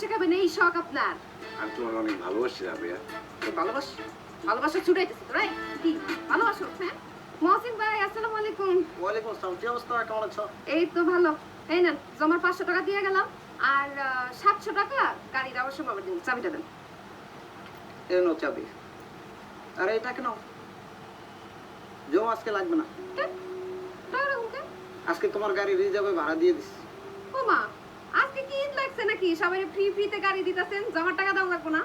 বসে খাবেন এই শখ আপনার। আমি তোমার অনেক ভালোবাসি রাবেয়া তো ভালোবাস? ভালোবাসা ছুটাইতেছে তো কি? ভালোবাসো হ্যাঁ? মহসিন ভাই আসসালামু আলাইকুম। ওয়ালাইকুম আসসালাম কি অবস্থা? কেমন আছো? এই তো ভালো। এই নেন জমার পাঁচশো টাকা দিয়ে গেলাম। আর সাতশো টাকা গাড়ির আবার সময় আবার দিন চাবিটা দেন। এ নো চাবি। আরে এটা কেন? জমা আজকে লাগবে না? আজকে তোমার গাড়ি রিজার্ভে ভাড়া দিয়ে দিস। ও মা আজকে কি ঈদ লাগছে নাকি? সবাই ফ্রি ফ্রিতে গাড়ি দিতেছেন? জমার টাকা দাও লাগবো না?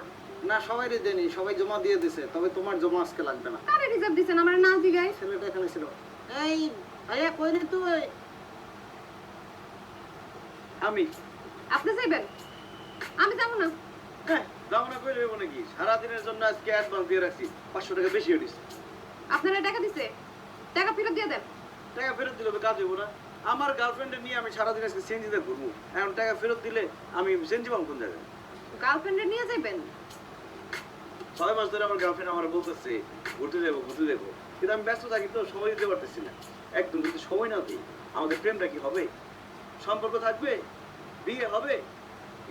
না সবাই দেয়নি সবাই জমা দিয়ে দিছে তবে তোমার জমা আজকে লাগবে না। কারে রিজার্ভ দিচ্ছেন আমার না দিগাই ছেলেটা এখানে ছিল। এই ভাইয়া কই রে তুই? আমি। আপনি যাইবেন? আমি যাব না। হ্যাঁ যাব না করে দেবো নাকি? সারাদিনের জন্য আজকে অ্যাডভান্স দিয়ে রাখছি। পাঁচশো টাকা বেশি হয়ে দিচ্ছে। আপনারা টাকা দিছে? টাকা ফেরত দিয়ে দেন। টাকা ফেরত দিলে কাজ হব না। আমার গার্লফ্রেন্ডে নিয়ে আমি সারাদিন আজকে সেঞ্জিতে ঘুরবো। এখন টাকা ফেরত দিলে আমি সেঞ্জি পাবো কোন জায়গায়? গার্লফ্রেন্ডে নিয়ে যাইবেন ছয় মাস ধরে আমার গার্লফ্রেন্ড আমার বলতেছে ঘুরতে যাব ঘুরতে যাব। কিন্তু আমি ব্যস্ত থাকি তো সময় দিতে পারতেছি না। একদম যদি সময় না দিই আমাদের প্রেমটা কি হবে? সম্পর্ক থাকবে? বিয়ে হবে?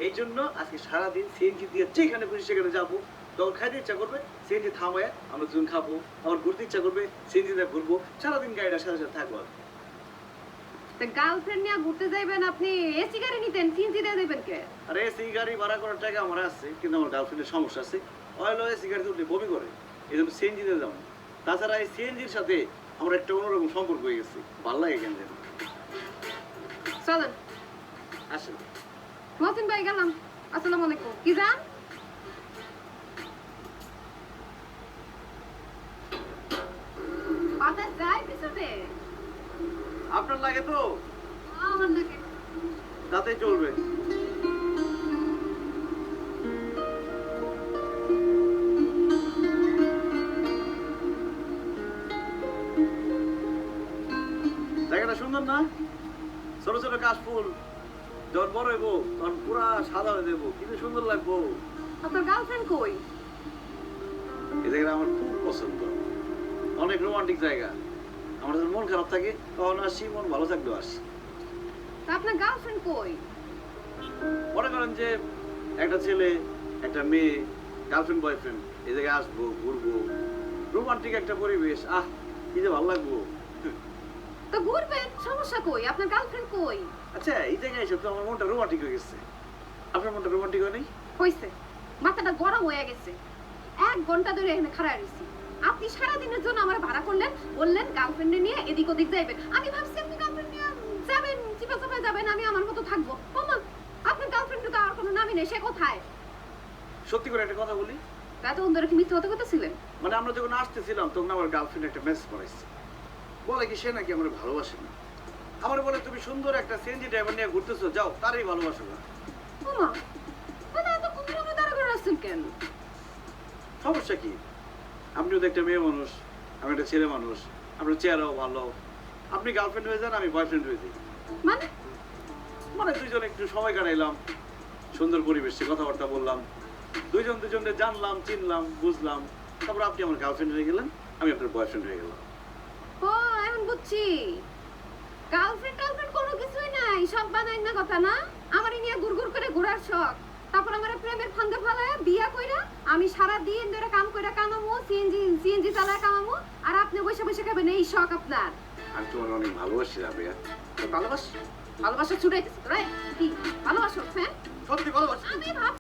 এই জন্য আজকে সারাদিন সিএনজি দিয়ে যেখানে খুশি সেখানে যাব। যখন খাইতে ইচ্ছা করবে সিএনজি থামায় আমরা দুজন খাব। আমার ঘুরতে ইচ্ছা করবে সিএনজিতে ঘুরবো। সারাদিন গাড়িটার সাথে সাথে থাকব তা গার্লফ্রেন্ড নিয়ে ঘুরতে যাইবেন আপনি এসি গাড়ি নিতেন সিএনজি দিয়ে দেবেন কে? আর এসি গাড়ি ভাড়া করার টাকা আমার আছে কিন্তু আমার গার্লফ্রেন্ডের সমস্যা আছে। অয়েল এসি গাড়িতে উঠলে বমি করে এই জন্য সিএনজিতে যাব। তাছাড়া এই সিএনজির সাথে আমার একটা অন্যরকম সম্পর্ক হয়ে গেছে ভালো লাগে কেন যেন চলেন। আসেন। মহসিন ভাই গেলাম আসসালামু আলাইকুম। কি যান? আপনার লাগে তো? আমার তাতে চলবে। জায়গাটা সুন্দর না? ছোট ছোট কাশ ফুল। যখন বড় হইব তখন পুরা সাদা হয়ে দেবো কিন্তু সুন্দর লাগবো। আপনার গার্লফ্রেন্ড কই? এই জায়গাটা আমার খুব পছন্দ। অনেক রোমান্টিক জায়গা। আমার যখন মন খারাপ থাকে তখন আসি মন ভালো থাকলেও আসি। তা আপনার গার্লফ্রেন্ড কই? মনে করেন যে একটা ছেলে একটা মেয়ে গার্লফ্রেন্ড বয়ফ্রেন্ড এই জায়গায় আসব ঘুরবো রোমান্টিক একটা পরিবেশ আহ কি যে ভালো লাগবো। তো ঘুরবেন সমস্যা কই? আপনার গার্লফ্রেন্ড কই? আচ্ছা এই জায়গায় এসে তো আমার মনটা রোমান্টিক হয়ে গেছে। আপনার মনটা রোমান্টিক হয় নাই? হইছে। মাথাটা গরম হয়ে গেছে। এক ঘণ্টা ধরে এখানে খাড়া রয়েছি আপনি সারা দিনের জন্য আমার ভাড়া করলেন বললেন গার্লফ্রেন্ডে নিয়ে এদিক ওদিক যাইবেন। আমি ভাবছি আপনি গার্লফ্রেন্ড নিয়ে যাবেন চিপা চাপায় যাবেন আমি আমার মতো থাকব। ওমা আপনার গার্লফ্রেন্ড তো আর কোনো নামই নেই সে কোথায়? সত্যি করে একটা কথা বলি। এতক্ষণ ধরে কি মিথ্যে কথা করতেছিলেন মানে আমরা যখন আসতেছিলাম তখন আমার গার্লফ্রেন্ড একটা মেসেজ করাইছে বলে কি সে নাকি আমার ভালোবাসে না? আমার বলে তুমি সুন্দর একটা সিএনজি ড্রাইভার নিয়ে ঘুরতেছো যাও তারই ভালোবাসো না। ওমা মানে ধরে আমরা দাঁড়া করে আসছেন কেন? সমস্যা কি? আপনিও তো একটা মেয়ে মানুষ আমি একটা ছেলে মানুষ আপনার চেহারাও ভালো। আপনি গার্লফ্রেন্ড হয়ে যান আমি বয়ফ্রেন্ড হয়ে যাই। মানে? মানে দুইজন একটু সময় কাটাইলাম সুন্দর পরিবেশে কথাবার্তা বললাম দুইজন দুজনকে জানলাম চিনলাম বুঝলাম তারপর আপনি আমার গার্লফ্রেন্ড হয়ে গেলেন আমি আপনার বয়ফ্রেন্ড হয়ে গেলাম। ও এখন বুঝছি। গার্লফ্রেন্ড গার্লফ্রেন্ড কোনো কিছুই নাই সব বানাই না কথা না? আমারই নিয়ে গুড়গুড় করে ঘোরার শখ। তারপর আমার আমি সারা দিন ধরে কাম করে কামামু সিএনজি সিএনজি চালায় কামামু আর আপনি বসে বসে খাবেন এই শখ আপনার। আমি তোমার অনেক ভালোবাসি রাবেয়া। তো ভালোবাস ভালোবাসা ছুটাইতেছে রাই কি ভালোবাসো হ্যাঁ? সত্যি ভালোবাসি। আমি ভাব